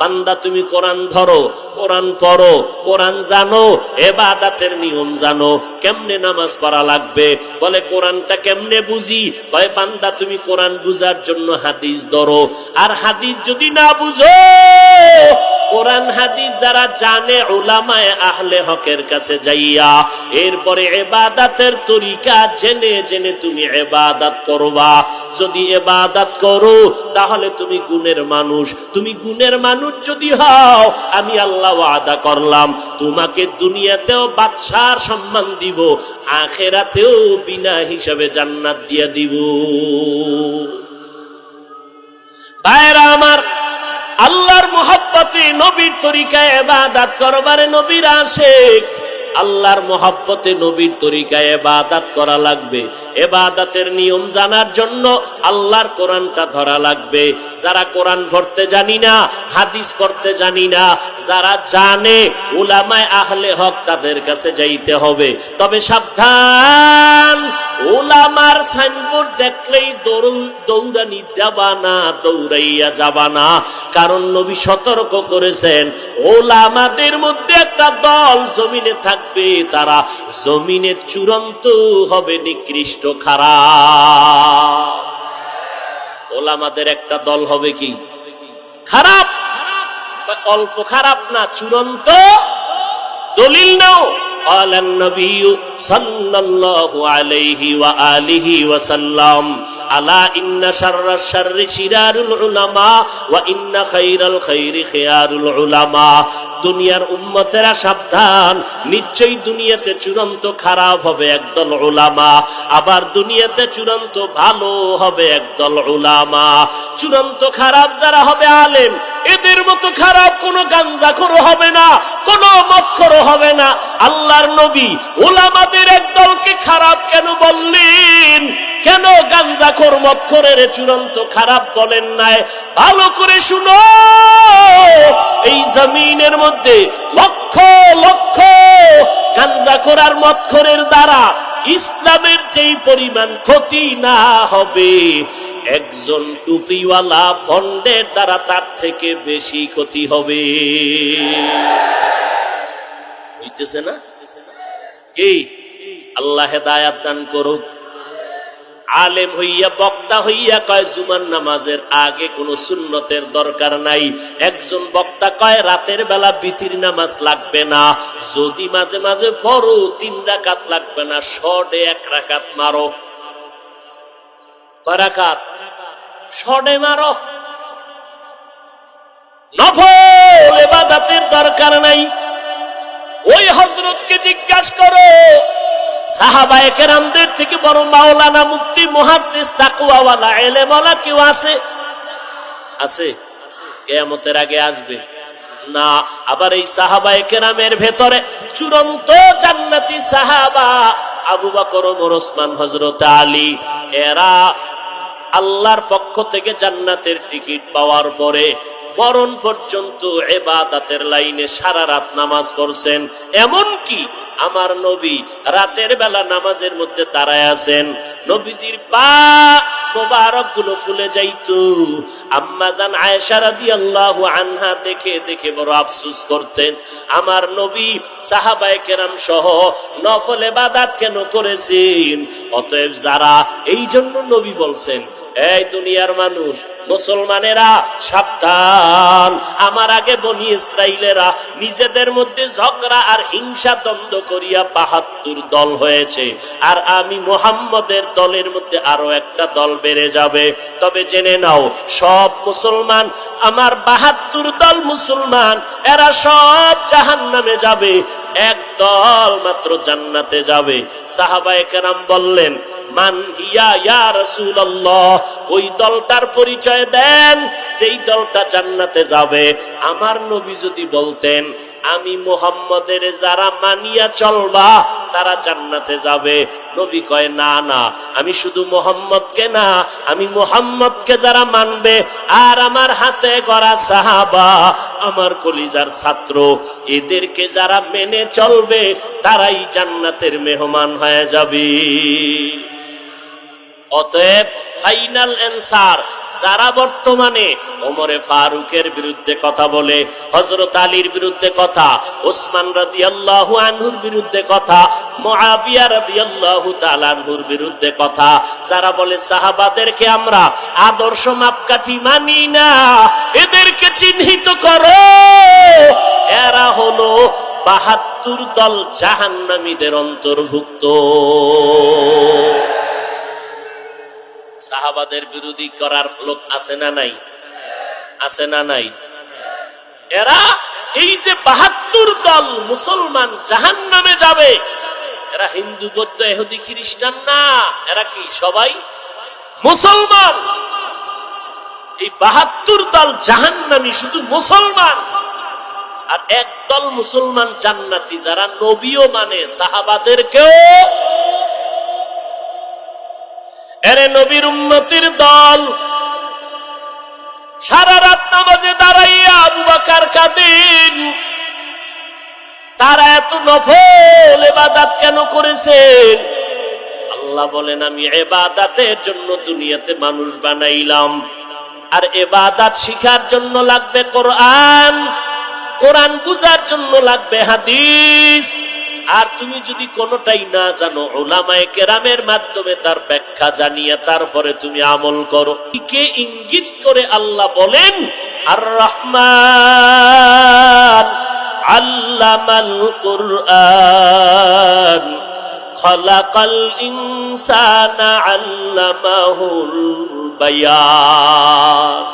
বান্দা, তুমি কোরআন ধরো, কোরআন পড়ো, কোরআন জানো, এবাদাতের নিয়ম জানো, কেমনে নামাজ পড়া লাগবে? বলে, কোরআনটা কেমনে বুঝি? কয়, বান্দা, তুমি কোরআন বুঝার জন্য হাদিস ধরো, আর হাদিস যদি না বুঝো, কোরআন হাদিস যারা জানে ওলামায় আহলে হকের কাছে যাইয়া, এরপরে এবাদাতের তরিকা জেনে জেনে তুমি এবাদাত করবা। যদি এবাদাত করো তাহলে তুমি গুণের মানুষ। তুমি গুণের মানুষ যদি হও, আমি আল্লাহ ওয়াদা করলাম, তোমাকে দুনিয়াতেও বাদশার সম্মান দিব, আখেরাতেও বিনা হিসাবে জান্নাত দিয়া দিব। ভাইরা আমার, আল্লাহর মোহাব্বতে নবীর তরিকায় এবাদাত করবারে নবীর আশেক। আল্লাহর মোহাব্বতে নবীর তরিকায় এবাদাত করা লাগবে। এবাদাতের নিয়ম জানার জন্য আল্লাহর কোরআনটা ধরা লাগবে। যারা কোরআন পড়তে জানি না, হাদিস পড়তে জানি না, যারা জানে, উলামায় আহলে হক তাদের কাছে যাইতে হবে। তবে সাবধান ওলামার সাইনবোর্ড দেখলেই দৌড়ানি যাবা না, দৌড়াইয়া যাবা না। কারণ নবী সতর্ক করেছেন ওলামাদের মধ্যে একটা দল জমিনে থাকবে, তারা জমিনে চূড়ান্ত হবে, নিকৃষ্ট খারাপ ওলামাদের একটা দল হবে কি খারাপ অল্প খারাপ না চূড়ান্ত দলিল নাও قال النبي صلى الله عليه وآله وسلم আলা ইন্না ইন্না খাইরি দুনিয়ার উম্মতেরা সাবধান, নিশ্চয়ই দুনিয়াতে চূড়ান্ত খারাপ হবে একদল ওলামা আবার দুনিয়াতে চূড়ান্ত ভালো হবে একদল ওলামা চূড়ান্ত খারাপ যারা হবে আলেম, এদের মতো খারাপ কোনো করো হবে না, কোনো মক্ষরও হবে না। আল্লাহর নবী ওলামাদের একদলকে খারাপ কেন বললেন? কেন গাঞ্জাখোর মক্ষরের চূড়ান্ত খারাপ বলেন নাই ভালো করে শুনো। এই জমিনের মধ্যে লক্ষ লক্ষ গাঞ্জাখোর আর মক্ষরের দ্বারা ইসলামের যেই পরিমাণ ক্ষতি না হবে, একজন টুপিওয়ালা বন্ডের দ্বারা তার থেকে বেশি ক্ষতি হবে। হইতেছে না? কি? আল্লাহ হেদায়াত দান করুক। আলেম হইয়া, বক্তা হইয়া কয়, জুমার নামাজের আগে কোনো সুন্নতের দরকার নাই। একজন বক্তা কয়, রাতের বেলা বিতির নামাজ লাগবে না। যদি মাঝে মাঝে পড়ো, তিন রাকাত লাগবে না, শর্টে এক রাকাত মারো। কয় রাকাত? শর্টে মারো। নফল এবাদাতের দরকার নাই। ওই হজরতকে জিজ্ঞাসা করো সাহাবায়ে থেকে বড় মাওলানা তাকওয়াওয়ালা, এলেমওয়ালা কেউ আছে? আছে। কেয়ামতের আগে আসবে। না, আবার এই সাহাবায়ে কেরামের ভেতরে চূড়ান্ত জান্নাতি সাহাবা আবু বকর ওসমান, হযরত আলী। এরা আল্লাহর পক্ষ থেকে জান্নাতের টিকিট পাওয়ার পরে মরণ পর্যন্ত এবাদাতের লাইনে সারা রাত নামাজ পড়ছেন। এমন কি আমার নবী রাতের বেলা নামাজের মধ্যে দাঁড়ায় আছেন। নবীজির পা মোবারকগুলো ফুলে যাইতো। আম্মা জান আয়েশা রাদিয়াল্লাহু আনহা দেখে দেখে বড় আফসোস করতেন। আমার নবী সাহাবায়ে কেরাম সহ নফল ইবাদত কেন করেছেন? অতএব যারা এই জন্য নবী বলছেন এই দুনিয়ার মানুষ, মুসলমানেরা সাবধান। আমার আগে বনি ইসরাইলেরা নিজেদের মধ্যে ঝগড়া আর হিংসা দ্বন্দ্ব করিয়া বাহাত্তর দল হয়েছে। আর আমি মোহাম্মদের দলের মধ্যে আরও একটা দল বেড়ে যাবে। তবে জেনে নাও, সব মুসলমান, আমার বাহাত্তর দল মুসলমান, এরা সব জাহান নামে যাবে। এক দল মাত্র জান্নাতে যাবে। সাহাবায়ে কেরাম বললেন মান হিয়া ইয়া রাসূলুল্লাহ, ওই দলটার পরিচয় দেন সেই দলটা জান্নাতে যাবে। আমার নবী যদি বলতেন, আমি মোহাম্মদের যারা মানিয়া চলবা, তারা জান্নাতে যাবে। নবী কয়, না না, আমি শুধু মোহাম্মদকে না, আমি মোহাম্মদকে যারা মানবে, আর আমার হাতে গড়া সাহাবা, আমার কলিজার ছাত্র, এদেরকে যারা মেনে চলবে, তারাই জান্নাতের মেহমান হয়ে যাবে। অতএব ফাইনাল অ্যান্সার, যারা বর্তমানে ওমরে ফারুকের বিরুদ্ধে কথা বলে হজরত আলীর বিরুদ্ধে কথা, ওসমান রাদিয়াল্লাহু আনহুর বিরুদ্ধে কথা, মুআবিয়া রাদিয়াল্লাহু তাআলা বিরুদ্ধে কথা, যারা বলে, সাহাবাদেরকে আমরা আদর্শ মাপকাঠি মানি না, এদেরকে চিহ্নিত করো। এরা হলো বাহাত্তর দল জাহান্নামীদের অন্তর্ভুক্ত। সাহাবাদের বিরোধী করার লোক আছে না নাই? আছে না নাই? এরা এই যে বাহাত্তর দল মুসলমান জাহান নামে যাবে। এরা হিন্দু, বৌদ্ধ এহুদি খ্রিস্টান না। এরা কি, সবাই মুসলমান? এই বাহাত্তর দল জাহান জাহান্নামী, শুধু মুসলমান? আর একদল মুসলমান জান্নাতি, যারা নবীও মানে সাহাবাদেরকেও এরে নবীর উন্নতির দল। সারা রাত নামাজে দাঁড়াইয়া আবু বাকার কাদিন তারা এত নফল এবাদাত কেন করেছেন আল্লাহ বলেন, আমি এবাদাতের জন্য দুনিয়াতে মানুষ বানাইলাম। আর এবাদাত শিখার জন্য লাগবে কোরআন কোরআন বুঝার জন্য লাগবে হাদিস। আর তুমি যদি কোনোটাই না জানো ওলামায়ে কেরামের মাধ্যমে তার ব্যাখ্যা জানিয়ে তারপরে তুমি আমল করো। কে ইঙ্গিত করে আল্লাহ বলেন আর রহমান আল্লামাল কুরআন, খলাকাল ইনসানা আল্লামাহুল বায়ান।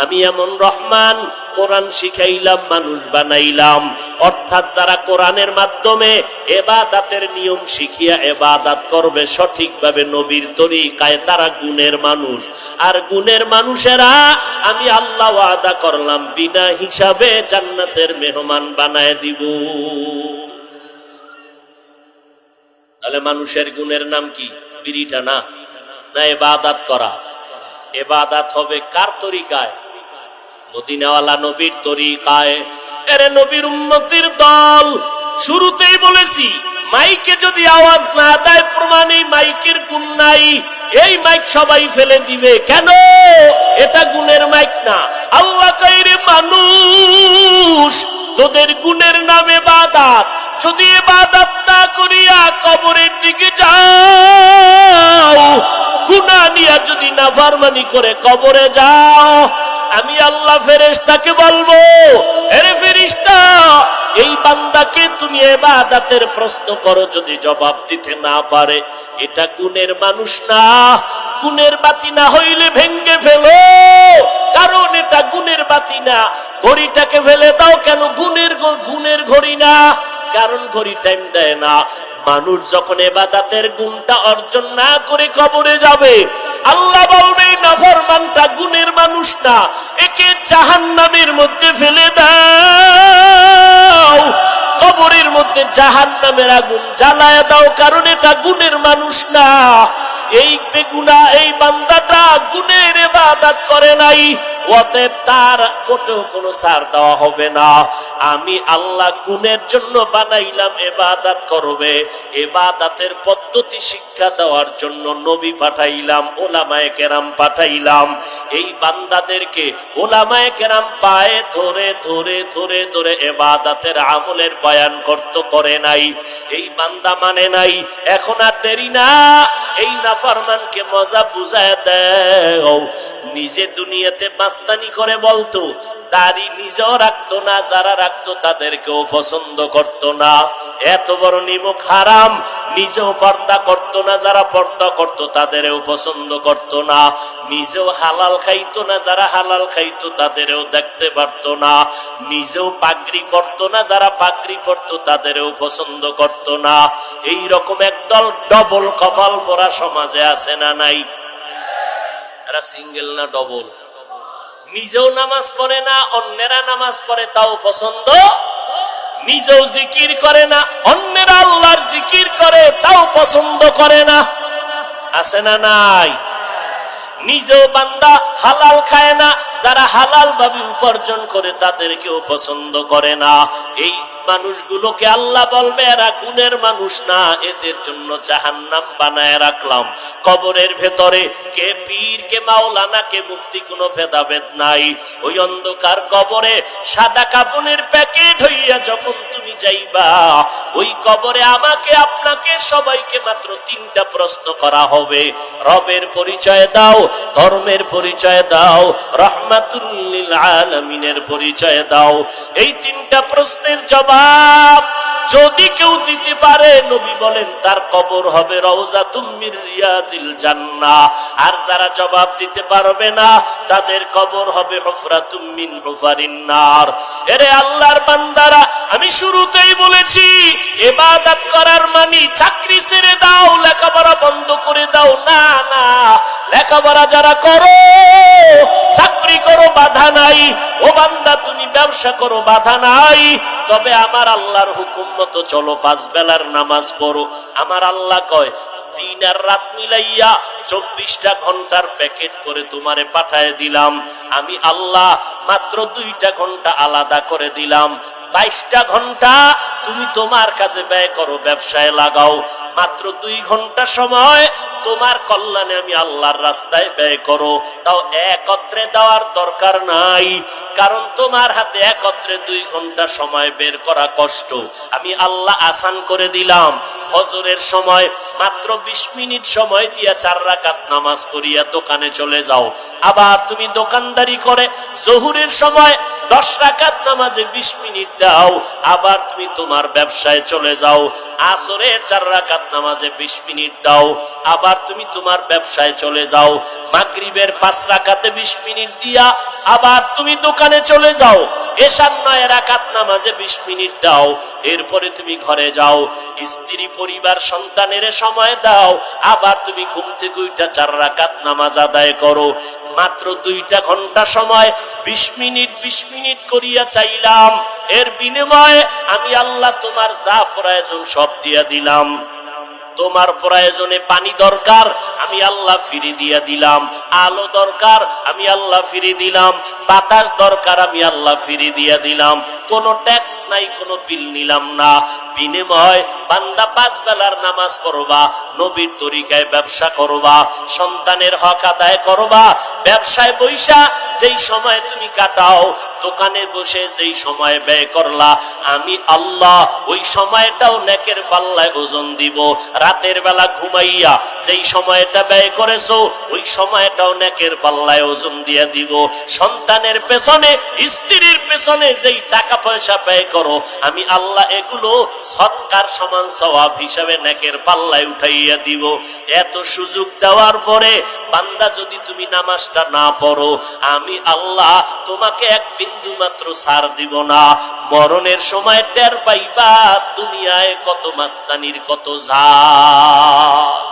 আমি এমন রহমান, কোরআন শিখাইলাম, মানুষ বানাইলাম। অর্থাৎ যারা কোরআনের মাধ্যমে এবাদাতের নিয়ম শিখিয়া এবাদাত করবে, সঠিকভাবে নবীর তরিকায় তারা গুণের মানুষ। আর গুণের মানুষেরা, আমি আল্লাহ আদা করলাম, বিনা হিসাবে জান্নাতের মেহমান বানায় দিব। তাহলে মানুষের গুণের নাম কি? বিড়িটা না? না, এবাদাত করা। এবাদাত হবে কার তরিকায়? মদিনাওয়ালা নবীর তরিকায়। এরে নবীর উন্নতির দল, শুরুতেই বলেছি, মাইকে যদি আওয়াজ না দেয়, প্রমাণ এই মাইকের গুণ নাই। এই মাইক সবাই ফেলে দিবে। কেন? এটা গুণের মাইক না। আল্লাহ কাইরে, মানুষ, তোদের গুণের নামে বাদাত। যদি বাদাত না করিয়া কবরের দিকে যাও গুনা নিয়া যদি নাফারমানি করে কবরে যাও, আমি আল্লাহ ফেরেশতাকে বলব, এরে ফেরিস্তা এই বান্দাকে তুমি এবাদাতের প্রশ্ন করো যদি জবাব দিতে না পারে। এটা গুণের মানুষ না, গুণের বাতি না হইলে ভেঙ্গে ফেলো। কারণ এটা গুণের বাতি না। ঘড়িটাকে ফেলে দাও কেন? গুণের গুণের ঘড়ি না। কারণ ঘড়ি টাইম দেয় না। মানুষ যখন এবাদাতের গুণটা অর্জন না করে কবরে যাবে, আল্লাহ বলবে নাফরমানটা গুণের মানুষ না, একে জাহান্নামের মধ্যে ফেলে দাও। কবরের মধ্যে জাহান নামের আগুন জ্বালায় দাও, কারণ এটা গুণের মানুষ না। এই বেগুনা, এই বান্দাটা গুণের এবাদাত করে নাই, অতএব তার মোটেও কোনো সার দেওয়া হবে না। আমি আল্লাহ গুণের জন্য বানাইলাম এবাদাত করবে। এবাদাতের পদ্ধতি শিক্ষা দেওয়ার জন্য নবী পাঠাইলাম, ওলামায়ে কেরাম পাঠাইলাম। এই বান্দাদেরকে ওলামায়ে কেরাম পায়ে ধরে ধরে ধরে ধরে এবাদাতের আমলের বয়ান করত করে নাই। এই বান্দা মানে নাই, এখন আর দেরি না, এই নাফরমানকে মজা বুঝায় দেও। নিজে দুনিয়াতে মাস্তানি করে বলতো, দাড়ি নিজেও রাখতো না, যারা রাখতো তাদেরকেও পছন্দ করতো না। এত বড় নিমক হারাম নিজেও পর্দা করতো না, যারা পর্দা করতো তাদেরও পছন্দ করতো না। নিজেও হালাল খাইতো না, যারা হালাল খাইতো তাদেরও দেখতে পারতো না। নিজেও পাগড়ি পরতো না, যারা পাগড়ি পরতো তাদেরও পছন্দ করতো না। এই রকম একদল ডবল কপাল পরা সমাজে আছে না নাই? এরা সিঙ্গেল না ডবল নিজেও নামাজ পড়ে না, অন্যেরা নামাজ পড়ে, তাও পছন্দ নিজেও জিকির করে না, অন্যের আল্লাহর জিকির করে, তাও পছন্দ করে না। আছে না নাই? নিজেও বান্দা হালাল খায় না, যারা হালাল ভাবে উপার্জন করে তাদেরকেও পছন্দ করে না। এই মানুষগুলোকে আল্লাহ বলবে, এরা গুণের মানুষ না, এদের জন্য জাহান্নাম বানায় রাখলাম। কবরের ভেতরে কে পীর, কে মাওলানা, কে মুক্তি কোনো ভেদাভেদ নাই। ওই অন্ধকার কবরে সাদা কাপনের প্যাকেট হইয়া যখন তুমি যাইবা, ওই কবরে আমাকে, আপনাকে, সবাইকে মাত্র তিনটা প্রশ্ন করা হবে। রবের পরিচয় দাও, ধর্মের পরিচয় দাও রহমাতুল্লিল আলমিনের পরিচয় দাও। এই তিনটা প্রশ্নের জবাব যদি কেউ দিতে পারে, নবী বলেন, তার কবর হবে রওজা তুমির রিয়াজিল জান্না আর যারা জবাব দিতে পারবে না, তাদের কবর হবে হফরা তুমিন হুফারিন নার। এরে আল্লাহর বান্দারা, আমি শুরুতেই বলেছি এবাদত করার মানি চাকরি ছেড়ে দাও, লেখাপড়া বন্ধ করে দাও। না না, লেখাপড়া যারা করো চাকরি করো, বাধা নাই। ও বান্দা, তুমি ব্যবসা করো, বাধা নাই। তবে আমার আল্লাহর হুকুম মতো চলো, পাঁচ বেলার নামাজ পড়ো। আমার আল্লাহ কয় দিন আর রাত মিলাইয়া চব্বিশটা ঘণ্টার প্যাকেট করে তোমারে পাঠায় দিলাম। আমি আল্লাহ মাত্র দুইটা ঘণ্টা আলাদা করে দিলাম। বাইশটা ঘণ্টা তুমি তোমার কাজে ব্যয় করো, ব্যবসায় লাগাও। মাত্র দুই ঘণ্টা সময় তোমার কল্যাণে আমি আল্লাহর রাস্তায় ব্যয় করো। তাও একত্রে দেওয়ার দরকার নাই, কারণ তোমার হাতে একত্রে দুই ঘণ্টা সময় বের করা কষ্ট। আমি আল্লাহ আসান করে দিলাম। হজরের সময় মাত্র বিশ মিনিট সময় দিয়া চার রাকাত নামাজ পড়িয়া দোকানে চলে যাও। আবার তুমি দোকানদারি করে, জহুরের সময় দশ রাকাত নামাজে বিশ মিনিট দাও আবার তুমি তোমার ব্যবসায় চলে যাও। আসরে চার রাকাত নামাজে বিশ মিনিট দাও, আবার তুমি তোমার ব্যবসায় চলে যাও। মাগরিবের পাঁচ রাকাতে বিশ মিনিট দিয়া, আবার তুমি দোকানে চলে যাও। এসার নয়, রাকাত নামাজে বিশ মিনিট দাও। এরপরে তুমি ঘরে যাও। স্ত্রী, পরিবার, সন্তানের সময় দাও। আবার তুমি ঘুম থেকে উইটা চার রাকাত নামাজ আদায় করো। মাত্র দুইটা ঘণ্টা সময় বিশ মিনিট বিশ মিনিট করিয়া চাইলাম। এর বিনিময়ে আমি আল্লাহ তোমার যা প্রয়োজন সব দিয়া দিলাম। তোমার প্রয়োজনে পানি দরকার, আমি আল্লাহ ফিরে দিয়া দিলাম। আলো দরকার, আমি আল্লাহ ফিরে দিলাম। বাতাস দরকার, আমি আল্লাহ ফিরে দিয়া দিলাম। কোনো ট্যাক্স নাই, কোনো বিল নিলাম না। বিনিময় বান্দা পাঁচ বেলার নামাজ পড়বা, নবীর তরিকায় ব্যবসা করবা, সন্তানের হক আদায় করবা, ব্যবসায় বৈশা যেই সময় তুমি কাটাও, দোকানে বসে যেই সময় ব্যয় করলা, আমি আল্লাহ ওই সময়টাও নেকের পাল্লায় ওজন দিব, রাতের বেলা ঘুমাইয়া যেই সময়টা ব্যয় করেছ, ওই সময়টাও নেকের পাল্লায় ওজন দিয়ে দিব, সন্তানের পেছনে, স্ত্রীর পেছনে যেই টাকা পয়সা ব্যয় করো, আমি আল্লাহ এগুলো সৎকার সমান সওয়াব হিসাবে নেকের পাল্লায় উঠাইয়া দিব। এত সুযোগ দেওয়ার পরে বান্দা যদি তুমি নামাজটা না পড়ো, আমি আল্লাহ তোমাকে এক বিন্দু মাত্র সার দিব না। মরণের সময় টের পাইবা, দুনিয়ায় কত মাস্তানির কত ঝাল।